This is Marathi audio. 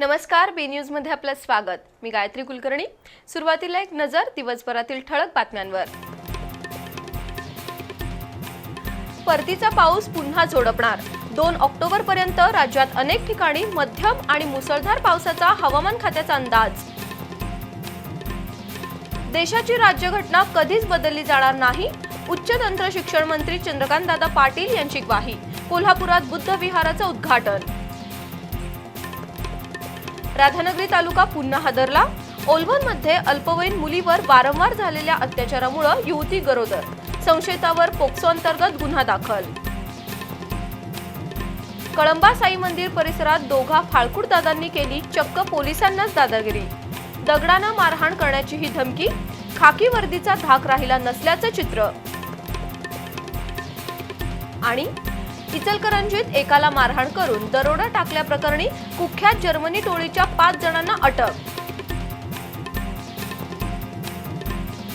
नमस्कार बी न्यूजमध्ये आपलं स्वागत. मी गायत्री कुलकर्णी. सुरुवातीला एक नजर दिवसभरातील ठळक बातम्यांवर. परतीचा पाऊस पुन्हा झोडपणार. दोन ऑक्टोबर पर्यंत राज्यात अनेक ठिकाणी मध्यम आणि मुसळधार पावसाचा हवामान खात्याचा अंदाज. देशाची राज्यघटना कधीच बदलली जाणार नाही उच्च तंत्र शिक्षण मंत्री चंद्रकांत दादा पाटील यांची ग्वाही. कोल्हापुरात बुद्ध विहाराचं उद्घाटन. राधानगरी तालुका पुन्हा हादरला. ओलवनमध्ये अल्पवयीन मुलीवर वारंवार झालेल्या अत्याचारामुळे युवती गरोदर. संशयितावर पोक्सो अंतर्गत गुन्हा दाखल. कळंबा साई मंदिर परिसरात दोघा फाळकूट दादांनी केली चक्क पोलिसांनाच दादागिरी. दगडानं मारहाण करण्याची ही धमकी खाकी वर्दीचा धाक राहिला नसल्याचं चित्र. आणि इचलकरंजीत एकाला मारहाण करून दरोडा टाकल्याप्रकरणी कुख्यात जर्मनी टोळीच्या पाच जणांना अटक